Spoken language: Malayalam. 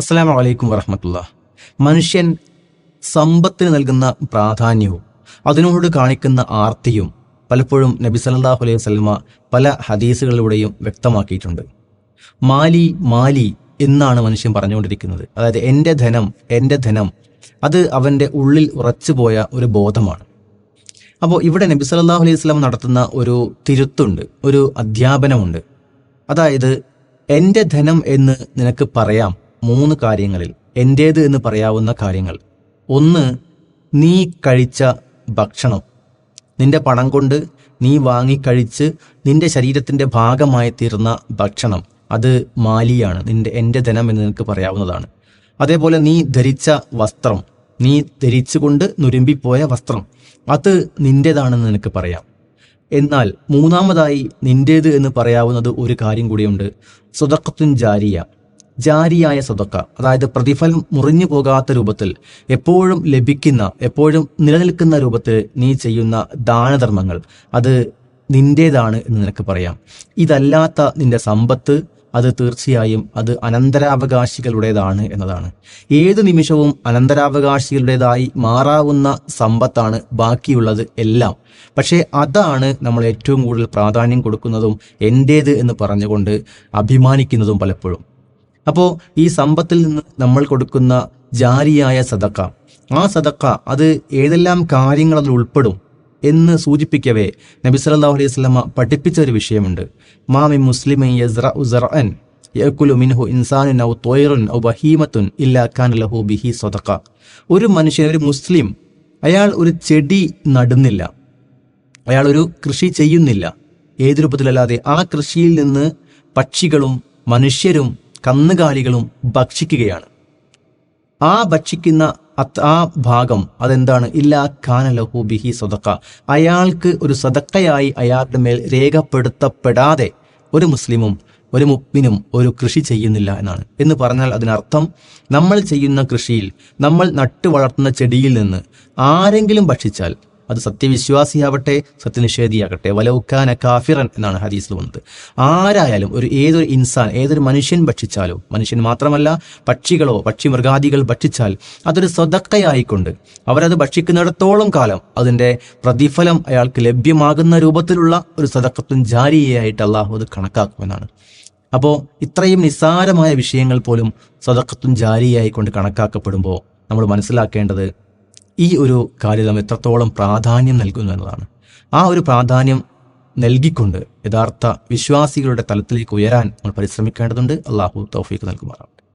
അസ്സലാമു വലൈക്കും വറഹമത്തുള്ള മനുഷ്യൻ സമ്പത്തിന് നൽകുന്ന പ്രാധാന്യവും അതിനോട് കാണിക്കുന്ന ആർത്തിയും പലപ്പോഴും നബി സല്ലല്ലാഹു അലൈഹി വസല്ലമ പല ഹദീസുകളിലൂടെയും വ്യക്തമാക്കിയിട്ടുണ്ട്. മാലി മാലി എന്നാണ് മനുഷ്യൻ പറഞ്ഞുകൊണ്ടിരിക്കുന്നത്. അതായത് എന്റെ ധനം എന്റെ ധനം അത് അവന്റെ ഉള്ളിൽ ഉറച്ചുപോയ ഒരു ബോധമാണ്. അപ്പോൾ ഇവിടെ നബി സല്ലല്ലാഹു അലൈഹി സ്വലം നടത്തുന്ന ഒരു തിരുത്തുണ്ട് ഒരു അധ്യാപനമുണ്ട്. അതായത് എന്റെ ധനം എന്ന് നിനക്ക് പറയാം മൂന്ന് കാര്യങ്ങളിൽ എന്റേത് എന്ന് പറയാവുന്ന കാര്യങ്ങൾ. ഒന്ന് നീ കഴിച്ച ഭക്ഷണം. നിന്റെ പണം കൊണ്ട് നീ വാങ്ങിക്കഴിച്ച് നിന്റെ ശരീരത്തിന്റെ ഭാഗമായി തീർന്ന ഭക്ഷണം. അത് മാലിയാണ്. നിന്റെ എന്റെ ധനം എന്ന് നിനക്ക് പറയാവുന്നതാണ്. അതേപോലെ നീ ധരിച്ച വസ്ത്രം. നീ ധരിച്ചുകൊണ്ട് നുരുമ്പിപ്പോയ വസ്ത്രം. അത് നിന്റേതാണെന്ന് നിനക്ക് പറയാം. എന്നാൽ മൂന്നാമതായി നിന്റേത് എന്ന് പറയാവുന്നത് ഒരു കാര്യം കൂടിയുണ്ട്. സ്വതക്കത്തും ജാരിയ. ജാരിയായ സ്വതക്ക അതായത് പ്രതിഫലം മുറിഞ്ഞു പോകാത്ത രൂപത്തിൽ എപ്പോഴും ലഭിക്കുന്ന എപ്പോഴും നിലനിൽക്കുന്ന രൂപത്തിൽ നീ ചെയ്യുന്ന ദാനധർമ്മങ്ങൾ അത് നിന്റേതാണ് എന്ന് നിനക്ക് പറയാം. ഇതല്ലാത്ത നിന്റെ സമ്പത്ത് അത് തീർച്ചയായും അത് അനന്തരാവകാശികളുടേതാണ് എന്നതാണ്. ഏത് നിമിഷവും അനന്തരാവകാശികളുടേതായി മാറാവുന്ന സമ്പത്താണ് ബാക്കിയുള്ളത് എല്ലാം. പക്ഷേ അതാണ് നമ്മൾ ഏറ്റവും കൂടുതൽ പ്രാധാന്യം കൊടുക്കുന്നതും എന്റേത് എന്ന് പറഞ്ഞുകൊണ്ട് അഭിമാനിക്കുന്നതും പലപ്പോഴും. അപ്പോൾ ഈ സമ്പത്തിൽ നിന്ന് നമ്മൾ കൊടുക്കുന്ന ജാരിയായ സദക്ക ആ സദക്ക അത് ഏതെല്ലാം കാര്യങ്ങൾ അതിൽ ഉൾപ്പെടും എന്ന് സൂചിപ്പിക്കവേ നബി സല്ലല്ലാഹു അലൈഹി വസല്ലമ പഠിപ്പിച്ച ഒരു വിഷയമുണ്ട്. മാമി മുസ്ലിമൻ ഉസറൻ മിൻഹു ഇൻസാനുൻ ഔ ബഹീമത്തുൻ ഇല്ലാ ലഹു ബിഹി സദഖ ഒരു മനുഷ്യൻ ഒരു മുസ്ലിം അയാൾ ഒരു ചെടി നടുന്നില്ല. അയാൾ ഒരു കൃഷി ചെയ്യുന്നില്ല. ഏത് രൂപത്തിലല്ലാതെ ആ കൃഷിയിൽ നിന്ന് പക്ഷികളും മനുഷ്യരും കന്നുകാലികളും ഭക്ഷിക്കുകയാണ്. ആ ഭക്ഷിക്കുന്ന ആ ഭാഗം അതെന്താണ്? ഇല്ലാ ഖാന ലഹു ബിഹി സദക്ക അയാൾക്ക് ഒരു സദക്കയായി അയാളുടെ മേൽ രേഖപ്പെടുത്തപ്പെടാതെ ഒരു മുസ്ലിമും ഒരു മുപ്പിനും ഒരു കൃഷി ചെയ്യുന്നില്ല എന്നാണ്. എന്ന് പറഞ്ഞാൽ അതിനർത്ഥം നമ്മൾ ചെയ്യുന്ന കൃഷിയിൽ നമ്മൾ നട്ടു വളർത്തുന്ന ചെടിയിൽ നിന്ന് ആരെങ്കിലും ഭക്ഷിച്ചാൽ അത് സത്യവിശ്വാസിയാവട്ടെ സത്യനിഷേധിയാകട്ടെ വലൗക്കാന കാഫിറൻ എന്നാണ് ഹദീസിൽ വന്നത്. ആരായാലും ഒരു ഏതൊരു ഇൻസാൻ ഏതൊരു മനുഷ്യൻ ഭക്ഷിച്ചാലോ മനുഷ്യൻ മാത്രമല്ല പക്ഷികളോ പക്ഷി മൃഗാദികൾ ഭക്ഷിച്ചാൽ അതൊരു സ്വതക്കയായിക്കൊണ്ട് അവരത് ഭക്ഷിക്കുന്നിടത്തോളം കാലം അതിന്റെ പ്രതിഫലം അയാൾക്ക് ലഭ്യമാകുന്ന രൂപത്തിലുള്ള ഒരു സദക്കത്തും ജാരിയായിട്ട് അള്ളാഹു അത് കണക്കാക്കുമെന്നാണ്. അപ്പോൾ ഇത്രയും നിസ്സാരമായ വിഷയങ്ങൾ പോലും സദക്കത്തും ജാരിയായിക്കൊണ്ട് കണക്കാക്കപ്പെടുമ്പോൾ നമ്മൾ മനസ്സിലാക്കേണ്ടത് ഈ ഒരു കാര്യം നാം എത്രത്തോളം പ്രാധാന്യം നൽകുന്നു എന്നതാണ്. ആ ഒരു പ്രാധാന്യം നൽകിക്കൊണ്ട് യഥാർത്ഥ വിശ്വാസികളുടെ തലത്തിലേക്ക് ഉയരാൻ നമ്മൾ പരിശ്രമിക്കേണ്ടതുണ്ട്. അള്ളാഹു തൗഫീഖ് നൽകുമാറാം